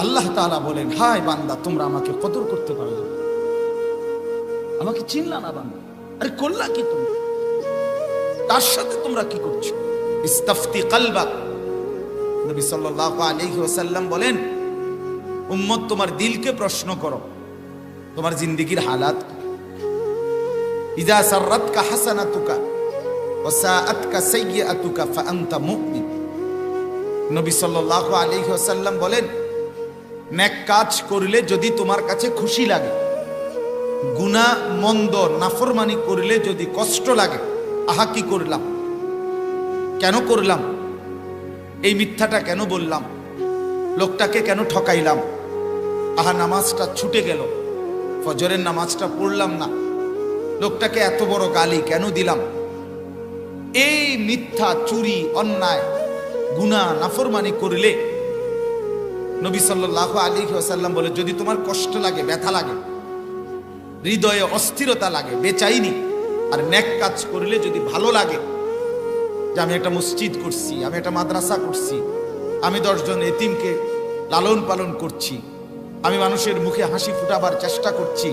আল্লাহ তাআলা বলেন, হায় বান্দা, তোমরা আমাকে কদর করতে পারলে না। আমাকে চিনলা না বান্দা। আরে করলা কি তুমি? তার সাথে তোমরা কি করছ? ইস্তাফতি কালবাক নবী সাল্লাল্লাহু আলাইহি ওয়াসাল্লাম বলেন, উম্মত, তোমার দিলকে প্রশ্ন করো। তোমার জিন্দেগির হালাত কি? ইজা সাররাতকা হাসানাতুকা ওয়া সাআতকা সাইয়্যাতুকা ফাআনতা মুমিন। নবী সাল্লাল্লাহু আলাইহি ওয়াসাল্লাম বলেন নেক কাজ করলে যদি তোমার কাছে খুশি লাগে। গুনাহ মন্দ নাফরমানি করলে যদি কষ্ট লাগে, আহা কি করলাম? কেন করলাম? এই মিথ্যাটা কেন বললাম? লোকটাকে কেন ঠকাইলাম? আহা, নামাজটা ছুটে গেল। ফজরের নামাজটা পড়লাম না। লোকটাকে এত বড় গালি কেন দিলাম? এই মিথ্যা, চুরি, অন্যায় গুনাহ নাফরমানি করলে নবী সাল্লাল্লাহু আলাইহি ওয়াসাল্লাম বলে, যদি তোমার কষ্ট লাগে, ব্যথা লাগে, হৃদয়ে অস্থিরতা লাগে, বেচাইনি, আর নেক কাজ করলে যদি ভালো লাগে, যে আমি একটা মসজিদ করছি, আমি একটা মাদ্রাসা করছি, আমি দশজন এতিমকে লালন পালন করছি, আমি মানুষের মুখে হাসি ফুটাবার চেষ্টা করছি,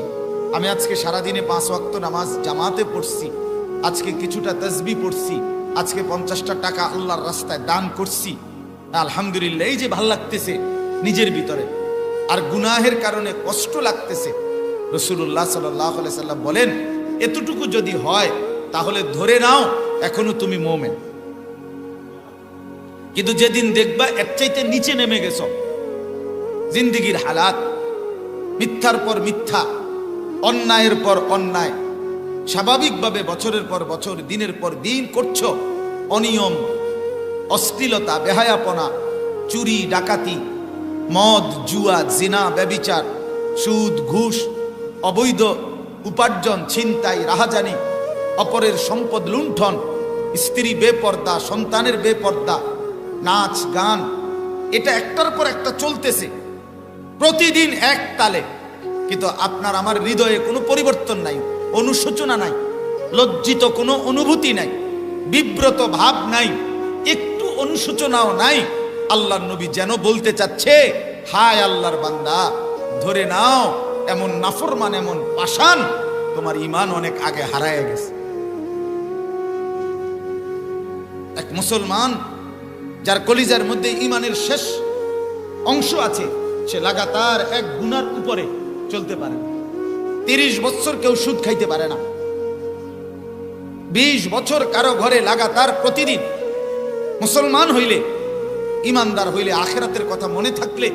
আমি আজকে সারাদিনে পাঁচ ওয়াক্ত নামাজ জামাতে পড়ছি, আজকে কিছুটা তসবি পড়ছি, আজকে পঞ্চাশটা টাকা আল্লাহর রাস্তায় দান করছি আলহামদুলিল্লাহ, এই যে ভালো লাগতেছে নিজের ভিতরে। আর গুনাহের কারণে কষ্ট লাগতেছে। রসুল্লাহ সাল্লাম বলেন, এতটুকু যদি হয়, তাহলে ধরে নাও, এখনও তুমি মোমেন। কিন্তু যেদিন দেখবা এর চাইতে নিচে নেমে গেছ। জিন্দিগির হালাত, মিথ্যার পর মিথ্যা, অন্যায়ের পর অন্যায়, স্বাভাবিকভাবে বছরের পর বছর, দিনের পর দিন করছ, অনিয়ম, অশ্লীলতা, বেহায়াপনা, চুরি, ডাকাতি মদ, জুয়া, জিনা, ব্যবিচার, সুদ, ঘুষ, অবৈধ উপার্জন, ছিনতাই, রাহাজানি, অপরের সম্পদ লুণ্ঠন, স্ত্রী বেপর্দা, সন্তানের বেপর্দা, নাচ, গান, এটা একটার পর একটা চলতেছে। প্রতিদিন এক তালে। কিন্তু আপনার আমার হৃদয়ে কোনো পরিবর্তন নাই, অনুশোচনা নাই, লজ্জিত কোনো অনুভূতি নাই, বিব্রত ভাব নাই, একটু অনুশোচনাও নাই আল্লাহ নবী যেন বলতে চাচ্ছে হায় আল্লাহর বান্দা, ধরে নাও, এমন নাফরমান, এমন পাষাণ, তোমার ইমান অনেক আগে হারায় গেছে এক মুসলমান, যার কলিজার মধ্যে ইমানের শেষ অংশ আছে, সে লাগাতার এক গুনার উপরে চলতে পারে। তিরিশ বছর কেউ সুদ খাইতে পারে না বিশ বছর কারও ঘরে লাগাতার প্রতিদিন মুসলমান হইলে ইমানদার হইলে আখেরাতের কথা মনে থাকলে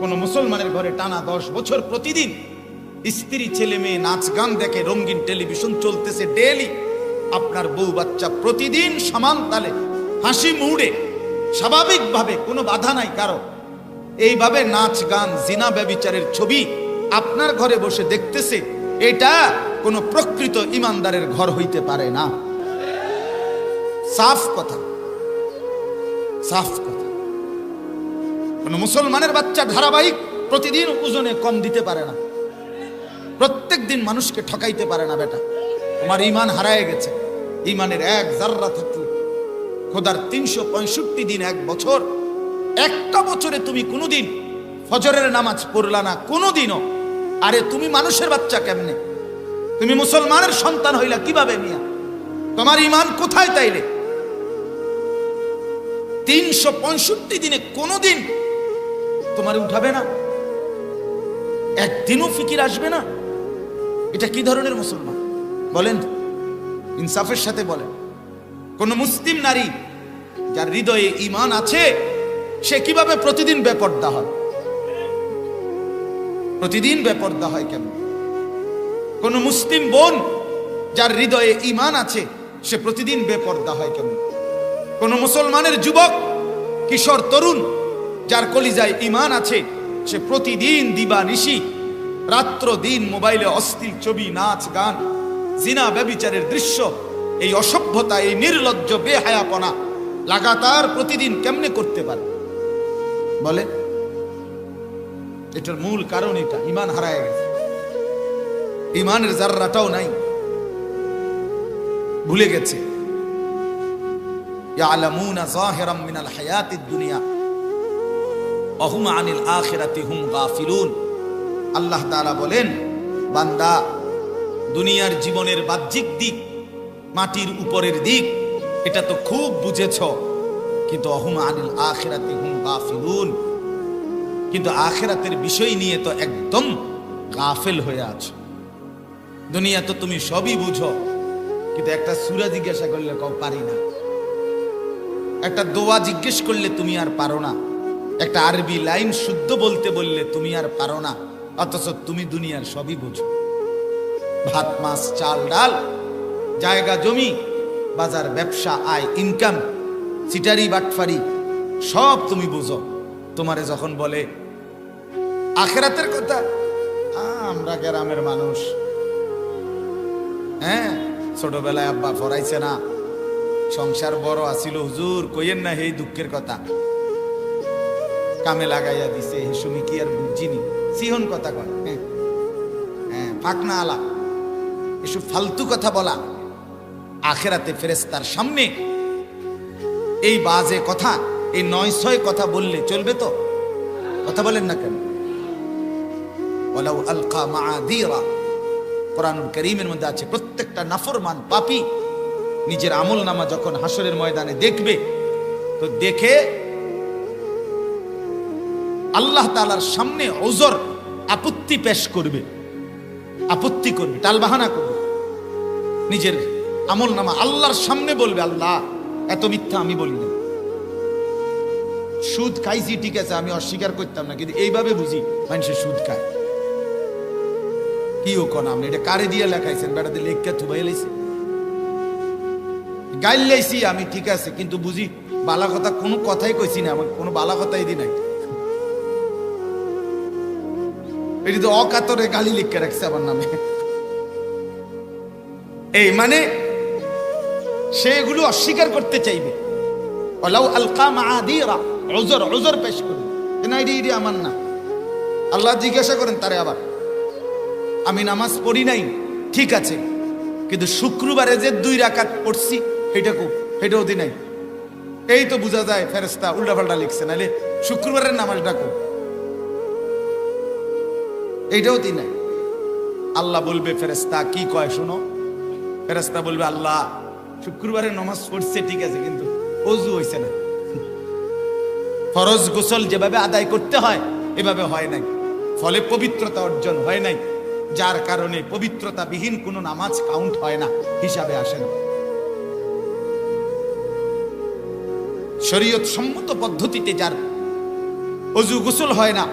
কোন মুসলমানের ঘরে টানা দশ বছর প্রতিদিন স্ত্রী, ছেলে, মেয়ে, নাচ, গান দেখে রঙিন টেলিভিশন চলতেছে ডেলি আপনার বউ বাচ্চা প্রতিদিন সমান তালে, হাসি মুড়ে। স্বাভাবিকভাবে কোনো বাধা নাই কারও। এইভাবে নাচ, গান, জিনা ব্যবিচারের ছবি আপনার ঘরে বসে দেখতেছে, এটা কোনো প্রকৃত ইমানদারের ঘর হইতে পারে না। সাফ কথা। সাফ কথা। কোন মুসলমানের বাচ্চা ধারাবাহিক প্রতিদিন ওজনে কম দিতে পারে না। প্রত্যেক দিন মানুষকে ঠকাইতে পারে না বেটা। তোমার ইমান হারায় গেছে। ইমানের এক জাররা থাকলে খোদার তিনশো পঁয়ষট্টি দিন এক বছর। একটা বছরে তুমি কোনোদিন ফজরের নামাজ পড়লা না, কোনোদিনও। আরে তুমি মানুষের বাচ্চা কেমনে? তুমি মুসলমানের সন্তান হইলা কীভাবে মিয়া? তোমার ইমান কোথায় তাইলে? তিনশো পঁয়ষট্টি দিনে কোনোদিন তোমার উঠাবে না? একদিনও ফিকির আসবে না? এটা কি ধরনের মুসলমান? বলেন, ইনসাফের সাথে বলেন। কোন মুসলিম নারী যার হৃদয়ে ইমান আছে, সে কীভাবে প্রতিদিন বেপর্দা হয়? প্রতিদিন বেপর্দা হয় কেন? কোন মুসলিম বোন যার হৃদয়ে ইমান আছে, সে প্রতিদিন বেপর্দা হয় কেন? কোন মুসলমানের যুবক, কিশোর, তরুণ যার কলিজায় ইমান আছে, সে প্রতিদিন দিবা নিশি, রাত্র দিন মোবাইলে অস্থির ছবি, নাচ, গান, জিনা, ব্যবিচারের দৃশ্য, এই অসভ্যতা, এই নির্লজ্জ, বেহায়াপনা লাগাতার প্রতিদিন কেমনে করতে পারে? বলে, এটার মূল কারণ এটা ইমান হারায় গেছে। ইমানের জাররাটাও নাই। ভুলে গেছে। ইয়ালামুনা যাহিরাম মিনাল হায়াতিদ দুনিয়া। অহুম আনিল আখিরাতি হুম গাফিলুন। আল্লাহ তাআলা বলেন, বান্দা, দুনিয়ার জীবনের বাহ্যিক দিক, মাটির উপরের দিক, এটা তো খুব বুঝেছ, কিন্তু অহুম আনিল আখিরাতি হুম গাফিলুন। কিন্তু আখেরাতের বিষয় নিয়ে তো একদম গাফেল হয়ে আছো। দুনিয়া তো তুমি সবই বুঝো, কিন্তু একটা সুরা জিজ্ঞাসা করলে কও পারি না। একটা দোয়া জিজ্ঞেস করলে তুমি আর পারো না। একটা আরবি লাইন শুদ্ধ বলতে বললে তুমি আর পারো না, অথচ তুমি দুনিয়ার সবই বুঝো। ভাত, মাছ, চাল, ডাল, জায়গা, জমি, বাজার, ব্যবসা, আয় ইনকাম চিটারি বাটফারি, সব তুমি বুঝো। তোমারে যখন বলে, আখেরাতের কথা? আমরা গ্রামের মানুষ। হ্যাঁ ছোটবেলায় আব্বা ফরাইছে না। সংসার বড় আসিল হুজুর, কইয়েন না এই দুঃখের কথা। কামে লাগাইয়া দিছে হেসুমি কি আর বুঝিনি? সিহন কথা কয় হ্যাঁ। হ্যাঁ ফাঁকনা আলা। এসব ফালতু কথা বলা। আখেরাতে ফেরেস্তার সামনে এই বাজে কথা, এই নয় ছয় কথা বললে চলবে তো? কথা বলেন না কেন? ওয়ালাউ আলকা মাআদিরা। কোরআনুল করিমের মধ্যে আছে প্রত্যেকটা নাফরমান পাপী নিজের আমল নামা যখন হাসরের ময়দানে দেখবে, তো দেখে আল্লাহ তালার সামনে ওজর আপত্তি পেশ করবে। আপত্তি করবে, টালবাহানা করবে। নিজের আমল নামা আল্লাহর সামনে বলবে, আল্লাহ, এত মিথ্যা আমি বলি না সুদ খাইছি, ঠিক আছে, আমি অস্বীকার করতাম না, কিন্তু এইভাবে বুঝি মানুষের সুদ খায়। কি ও কোন আপনি এটা কারে দিয়ে লেখাইছেন? বেড়াতে লেখা থুবাই লাইছে। গাইল লাইছি আমি, ঠিক আছে, কিন্তু বুঝি, বালা কথা কোনো কথাই কইছি না আমার কোনো বালা কথাই দি নাই। এটি তো অকাতরে গালি লিখে রাখছে আমার নামে। এই মানে সে এগুলো অস্বীকার করতে চাইবে। ওলাউ আলকা মাআদিরা ওজর ওজর পেশ করবে না, এটি এটি আমার না। আল্লাহ জিজ্ঞাসা করেন, তারে আবার, আমি নামাজ পড়ি নাই, ঠিক আছে, কিন্তু শুক্রবারে যে দুই রাকাত পড়ছি এটা খুব এটাও দি নাই। এই তো বোঝা যায় ফেরেস্তা উল্টা পাল্টা লিখছে নাহলে শুক্রবারের নামাজ ডাকো এইটাও নাই। আল্লাহ বলবে ফেরেস্তা কি কয় শোনো? ফেরেস্তা বলবে, আল্লাহ, শুক্রবারে নামাজ পড়ছে, ঠিক আছে, কিন্তু অজু হয়েছে না। ফরজ গোসল যেভাবে আদায় করতে হয়, এভাবে হয় নাই। ফলে পবিত্রতা অর্জন হয় নাই। যার কারণে পবিত্রতা বিহীন কোনো নামাজ কাউন্ট হয় না, হিসাবে আসে না। শরীয়ত সম্মত পদ্ধতিতে যার অজু গোসল হয় না